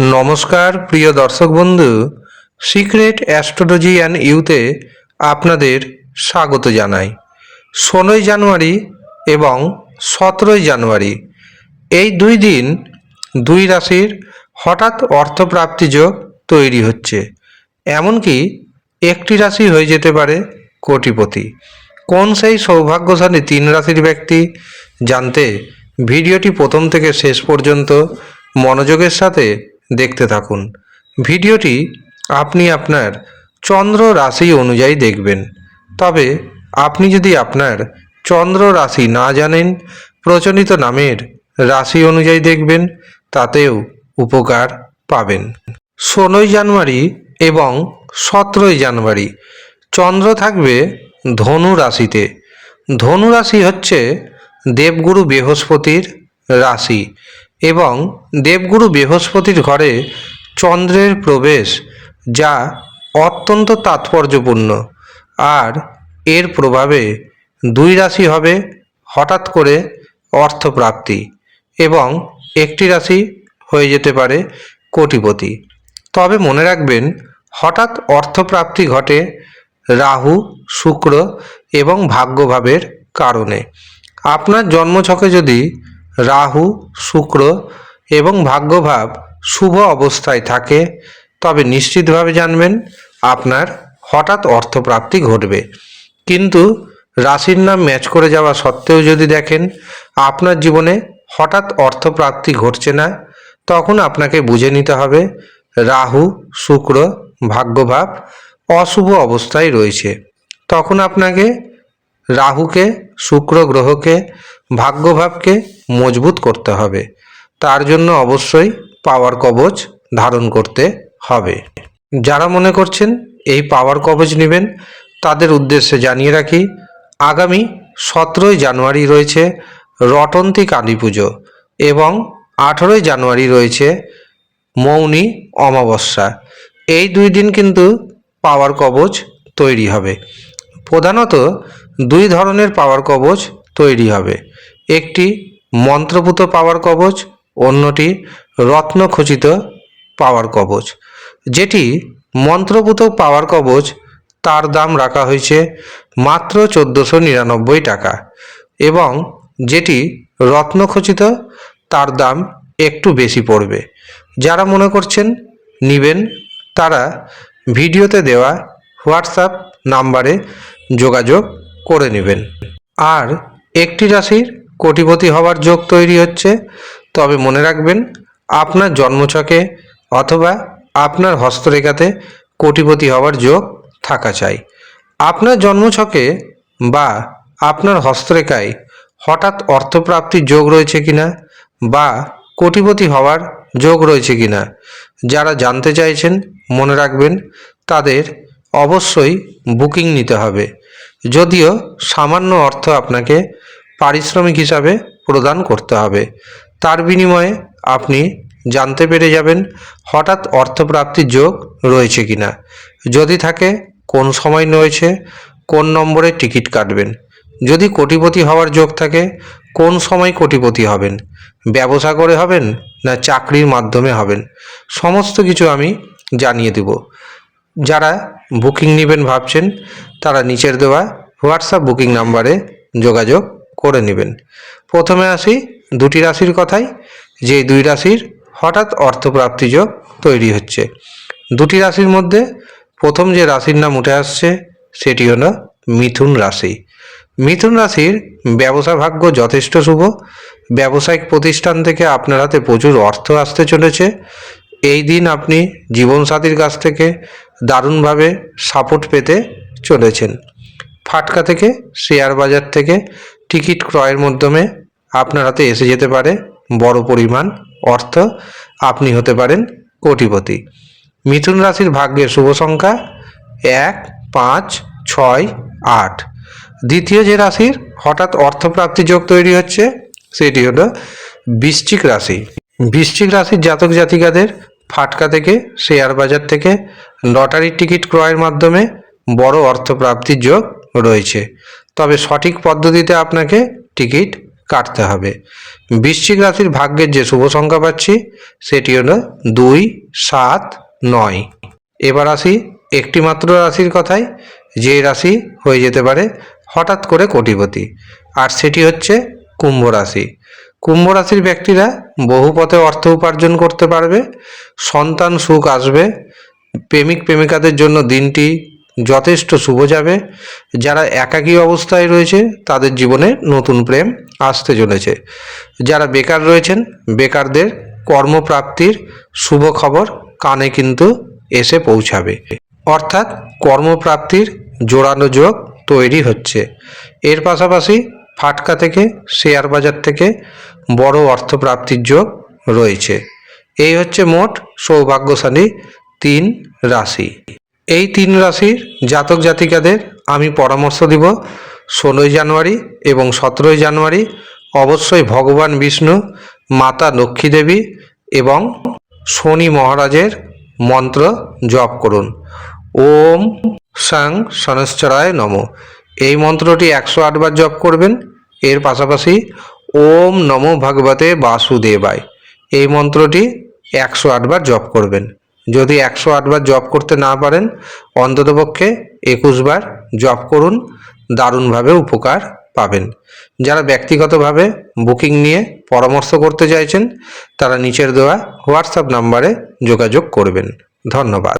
নমস্কার, প্রিয় দর্শক বন্ধু, সিক্রেট অ্যাস্ট্রোলজি অ্যান্ড ইউতে আপনাদের স্বাগত জানাই। ষোলোই জানুয়ারি এবং সতেরোই জানুয়ারি, এই দুই দিন দুই রাশির হঠাৎ অর্থপ্রাপ্তি যোগ তৈরি হচ্ছে। এমনকি একটি রাশি হয়ে যেতে পারে কোটিপতি। কোন সেই সৌভাগ্যশালী তিন রাশির ব্যক্তি? জানতে ভিডিওটি প্রথম থেকে শেষ পর্যন্ত মনোযোগের সাথে দেখতে থাকুন। ভিডিওটি আপনি আপনার চন্দ্র রাশি অনুযায়ী দেখবেন। তবে আপনি যদি আপনার চন্দ্র রাশি না জানেন, প্রচলিত নামের রাশি অনুযায়ী দেখবেন, তাতেও উপকার পাবেন। ষোলোই জানুয়ারি এবং সতেরোই জানুয়ারি, চন্দ্র থাকবে ধনু রাশিতে। ধনু রাশি হচ্ছে দেবগুরু বৃহস্পতির রাশি। এবং দেবগুরু বৃহস্পতির ঘরে চন্দ্রের প্রবেশ, যা অত্যন্ত তাৎপর্যপূর্ণ। আর এর প্রভাবে দুই রাশি হবে হঠাৎ করে অর্থপ্রাপ্তি এবং একটি রাশি হয়ে যেতে পারে কোটিপতি। তবে মনে রাখবেন, হঠাৎ অর্থপ্রাপ্তি ঘটে রাহু, শুক্র এবং ভাগ্যভাবের কারণে। আপনার জন্মছকে যদি রাহু, শুক্র এবং ভাগ্যভাব শুভ অবস্থায় থাকে। তবে নিশ্চিতভাবে জানবেন, আপনার হঠাৎ অর্থপ্রাপ্তি ঘটবে। কিন্তু রাশির নাম ম্যাচ করে যাওয়া সত্ত্বেও যদি দেখেন, আপনার জীবনে হঠাৎ অর্থপ্রাপ্তি ঘটছে না, তখন আপনাকে বুঝে নিতে হবে, রাহু, শুক্র, ভাগ্যভাব অশুভ অবস্থায় রয়েছে। তখন আপনাকে রাহুকে, শুক্র গ্রহকে, ভাগ্যভাবকে মজবুত করতে হবে। তার জন্য অবশ্যই পাওয়ার কবচ ধারণ করতে হবে। যারা মনে করছেন এই পাওয়ার কবচ নেবেন, তাদের উদ্দেশ্যে জানিয়ে রাখি, আগামী সতেরোই জানুয়ারি রয়েছে রটন্তী কালী পুজো এবং আঠেরোই জানুয়ারি রয়েছে মৌনী অমাবস্যা। এই দুই দিন কিন্তু পাওয়ার কবচ তৈরি হবে। প্রধানত দুই ধরনের পাওয়ার কবচ তৈরি হবে। একটি মন্ত্রপুত পাওয়ার কবচ, অন্যটি রত্নখচিত পাওয়ার কবচ। যেটি মন্ত্রপুত পাওয়ার কবচ, তার দাম রাখা হয়েছে মাত্র চোদ্দোশো নিরানব্বই টাকা এবং যেটি রত্নখচিত, তার দাম একটু বেশি পড়বে। যারা মনে করছেন নিবেন, তারা ভিডিওতে দেওয়া হোয়াটসঅ্যাপ নাম্বারে যোগাযোগ করে নেবেন। আর একটি রাশির কোটিপতি হওয়ার যোগ তৈরি হচ্ছে। তবে মনে রাখবেন, আপনার জন্মছকে অথবা আপনার হস্তরেখাতে কোটিপতি হওয়ার যোগ থাকা চাই। আপনার জন্মছকে বা আপনার হস্তরেখায় হঠাৎ অর্থপ্রাপ্তির যোগ রয়েছে কিনা বা কোটিপতি হওয়ার যোগ রয়েছে কিনা, যারা জানতে চাইছেন, মনে রাখবেন, তাদের অবশ্যই বুকিং নিতে হবে। যদিও সামান্য অর্থ আপনাকে পারিশ্রমিক হিসাবে প্রদান করতে হবে। তার বিনিময়ে আপনি জানতে পেরে যাবেন হঠাৎ অর্থপ্রাপ্তির যোগ রয়েছে কি না যদি থাকে কোন সময় রয়েছে, কোন নম্বরে টিকিট কাটবেন, যদি কোটিপতি হওয়ার যোগ থাকে, কোন সময় কোটিপতি হবেন, ব্যবসা করে হবেন না চাকরির মাধ্যমে হবেন, সমস্ত কিছু আমি জানিয়ে দেব। যারা বুকিং নেবেন ভাবছেন, তারা নিচের দেওয়া হোয়াটসঅ্যাপ বুকিং নাম্বারে যোগাযোগ করে নেবেন। প্রথমে আসি দুটি রাশির কথাই, যে দুই রাশির হঠাৎ অর্থপ্রাপ্তি যোগ তৈরি হচ্ছে। দুটি রাশির মধ্যে প্রথম যে রাশির নাম উঠে আসছে, সেটি হলো মিথুন রাশি। মিথুন রাশির ব্যবসা ভাগ্য যথেষ্ট শুভ। ব্যবসায়িক প্রতিষ্ঠান থেকে আপনার হাতে প্রচুর অর্থ আসতে চলেছে। এই দিন আপনি জীবনসাথীর কাছ থেকে দারুণভাবে সাপোর্ট পেতে চলেছেন। ফাটকা থেকে, শেয়ার বাজার থেকে টিকিট ক্রয়ের মাধ্যমে আপনার হাতে এসে যেতে পারে বড় পরিমাণ অর্থ। আপনি হতে পারেন কোটিপতি। মিথুন রাশির ভাগ্যের শুভ সংখ্যা এক, পাঁচ, ছয়, আট। দ্বিতীয় যে রাশির হঠাৎ অর্থপ্রাপ্তি যোগ তৈরি হচ্ছে, সেটি হলো বৃশ্চিক রাশি। বৃশ্চিক রাশির জাতক জাতিকাদের ফাটকা থেকে, শেয়ার বাজার থেকে লটারির টিকিট ক্রয়ের মাধ্যমে বড় অর্থপ্রাপ্তির যোগ রয়েছে। তবে সঠিক পদ্ধতিতে আপনাকে টিকিট কাটতে হবে। বৃশ্চিক রাশির ভাগ্যের যে শুভ সংখ্যা পাচ্ছি, সেটি হলো দুই, সাত, নয়। এবার আসি একটি মাত্র রাশির কথাই যে রাশি হয়ে যেতে পারে হঠাৎ করে কোটিপতি, আর সেটি হচ্ছে কুম্ভ রাশি। কুম্ভ রাশির ব্যক্তিরা বহু পথে অর্থ উপার্জন করতে পারবে, সন্তান সুখ আসবে, প্রেমিক প্রেমিকাদের জন্য দিনটি যথেষ্ট শুভ যাবে। যারা একাকী অবস্থায় রয়েছে, তাদের জীবনে নতুন প্রেম আসতে চলেছে। যারা বেকার রয়েছেন, বেকারদের কর্মপ্রাপ্তির শুভ খবর কানে কিন্তু এসে পৌঁছাবে। অর্থাৎ কর্মপ্রাপ্তির জোরালো যোগ তৈরি হচ্ছে। এর পাশাপাশি ফাটকা থেকে, শেয়ার বাজার থেকে বড় অর্থপ্রাপ্তির যোগ রয়েছে। এই হচ্ছে মোট সৌভাগ্যশালী তিন রাশি। এই তিন রাশির জাতক জাতিকাদের আমি পরামর্শ দিব ষোলোই জানুয়ারি এবং সতেরোই জানুয়ারি। অবশ্যই ভগবান বিষ্ণু, মাতা লক্ষ্মী দেবী এবং শনি মহারাজের মন্ত্র জপ করুন। ওম সাং শনশ্চরায় নম। এই মন্ত্রটি একশো আটবার জপ করবেন। এর পাশাপাশি ওম নমো ভগবতে বাসুদেবায় এই মন্ত্রটি একশো আটবার জপ করবেন। যদি একশো আটবার জপ করতে না পারেন, অন্ততপক্ষে একুশবার জপ করুন, দারুণভাবে উপকার পাবেন। যারা ব্যক্তিগতভাবে বুকিং নিয়ে পরামর্শ করতে চাইছেন, তারা নিচের দেওয়া হোয়াটসঅ্যাপ নাম্বারে যোগাযোগ করবেন। ধন্যবাদ।